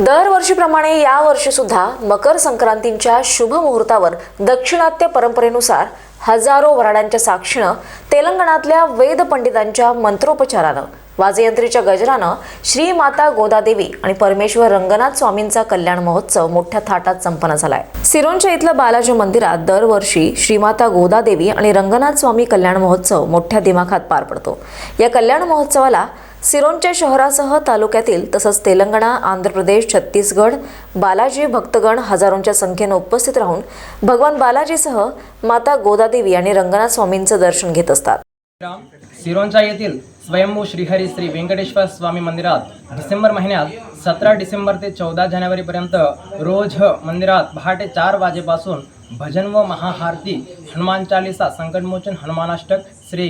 दरवर्षीप्रमाणे यावर्षी सुद्धा मकर संक्रांतीच्या शुभ मुहूर्तावर दक्षिणात्य परंपरेनुसार हजारो वराड्यांच्या साक्षीनं तेलंगणातल्या वेद पंडितांच्या मंत्रोपचारानं वाजयंत्रीच्या गजरानं श्री माता गोदादेवी आणि परमेश्वर रंगनाथ स्वामींचा कल्याण महोत्सव मोठ्या थाटात संपन्न झालाय. सिरोंच्या इथलं बालाजी मंदिरात दरवर्षी श्रीमाता गोदादेवी आणि रंगनाथ स्वामी कल्याण महोत्सव मोठ्या दिमाखात पार पडतो. या कल्याण महोत्सवाला सिरोंच्या शहरासह तालुक्यातील तसंच तेलंगणा आंध्र प्रदेश छत्तीसगड बालाजी भक्तगण हजारोंच्या संख्येनं उपस्थित राहून भगवान बालाजीसह माता गोदादेवी आणि रंगनाथ स्वामींचं दर्शन घेत असतात. सिरोंचा येथील स्वयंभू श्रीहरी श्री व्यंकटेश्वर स्वामी मंदिरात डिसेंबर महिन्यात सतरा डिसेंबर ते चौदा जानेवारीपर्यंत रोज मंदिरात पहाटे चार वाजेपासून भजन व महाहारती हनुमान चालिसा संकटमोचन हनुमानाष्टक श्री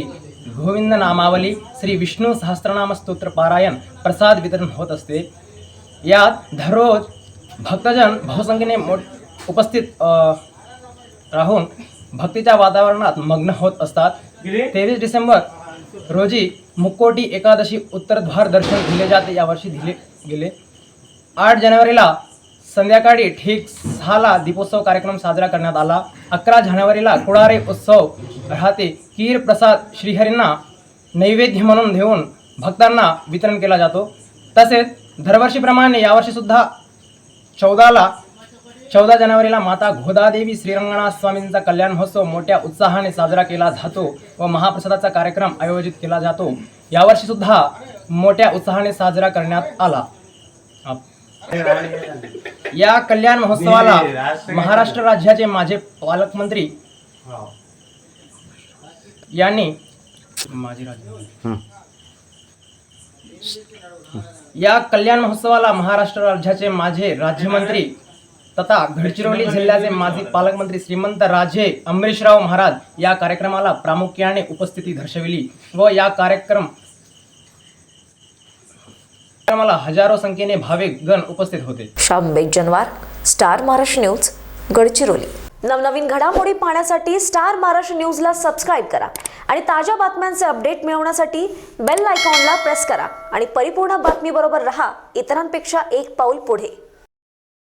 गोविंद नामावली श्री विष्णू सहस्त्रनाम स्तोत्र पारायण प्रसाद वितरण होत असते. यात दररोज भक्तजन बहुसंख्येने मोठ उपस्थित राहून भक्तीच्या वातावरणात मग्न होत असतात. तेवीस डिसेंबर रोजी मुक्कोटी एकादशी उत्तरद्वार दर्शन दिले जाते यावर्षी दिले गेले. आठ जानेवारीला संध्याकाळी ठीक सहाला दीपोत्सव कार्यक्रम साजरा करण्यात आला. अकरा जानेवारीला कुडारे उत्सव राहते. कीर प्रसाद श्रीहरींना नैवेद्य म्हणून देऊन भक्तांना वितरण केला जातो. तसेच दरवर्षीप्रमाणे यावर्षीसुद्धा चौदाला चौदा जानेवारीला माता गोदादेवी श्रीरंगनाथ स्वामींचा कल्याण महोत्सव मोठ्या उत्साहाने साजरा केला जातो व महाप्रसादाचा कार्यक्रम आयोजित केला जातो. यावर्षीसुद्धा मोठ्या उत्साहाने साजरा करण्यात आला. या कल्याण महोत्सवाला महाराष्ट्र राज्याचे माझे पालकमंत्री यांनी माझे राज्य या कल्याण महोत्सवाला महाराष्ट्र राज्याचे माझे राज्यमंत्री तथा गडचिरोली जिल्ह्याचे माजी पालकमंत्री श्रीमंत राजे अमरीशराव महाराज या कार्यक्रमाला प्रामुख्याने उपस्थिती दर्शविली व या कार्यक्रम कार्यक्रमाला हजारो संख्येने भाविक गण उपस्थित होते. Shyam Bejanwar star Maharashtra news Gadchiroli. नवनवीन घडामोडी पाहण्यासाठी स्टार महाराष्ट्र न्यूजला सबस्क्राईब करा आणि ताज्या बातम्यांचे अपडेट मिळवण्यासाठी बेल आयकॉनला प्रेस करा आणि परिपूर्ण बातमीबरोबर रहा इतरांपेक्षा एक पाऊल पुढे.